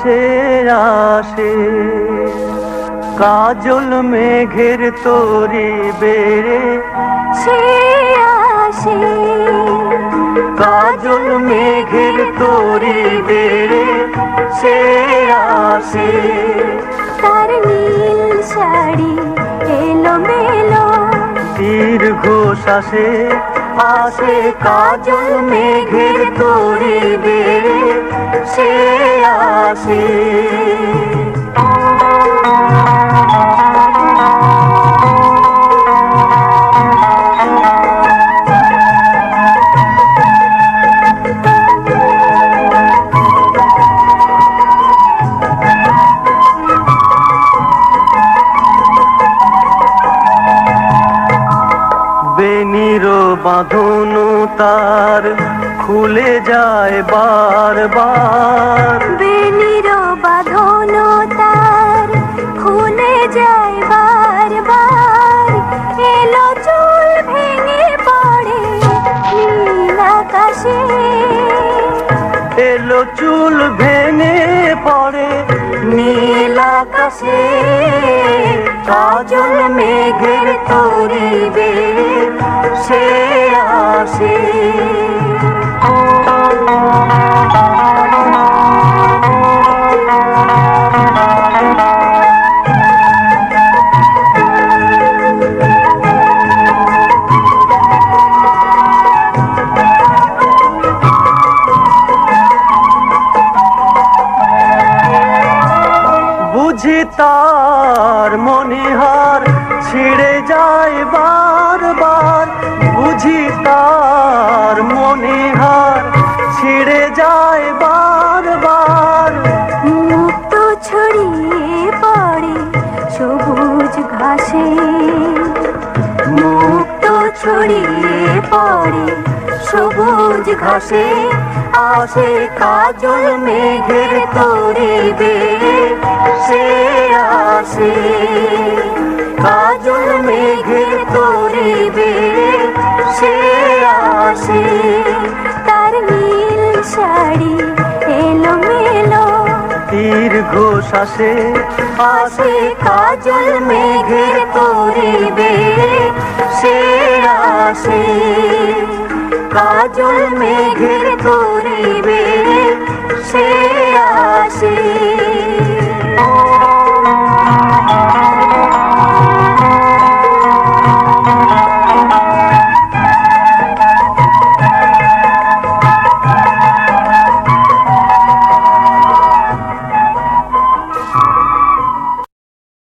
আসে আসে। কাজল মেঘের তরি বেড়ে সে আসে। কাজল মেঘের তরি বেড়ে সে আসে। তার নীল শাড়ি এলো মেলো দীর্ঘ শ্বাসে আসে কাজল মেঘের তরি বেড়ে সে আসে বেনির বাঁধন তার খুলে যায় বারবার। এলো চুল ভেঙে পড়ে নীল আকাশে কাজল মেঘের তরিবে সে আসে। বুঝি তার মনিহার ছিঁড়ে যায় বারবার। বুঝি তার মনিহার ছিঁড়ে যায় বারবার। মুক্ত ছড়িয়ে পড়ে সবুজ ঘাসে। মুক্ত ছড়িয়ে পড়ে সবুজ ঘাসে। আসে কাজল মেঘের তরি সে আসে। তার নীল শাড়ি এলো মেলো দীর্ঘ শ্বাসে আসে কাজল মেঘের তরি বেড়ে সে আসে। কাজল মেঘের তরি বেড়ে সে আসে।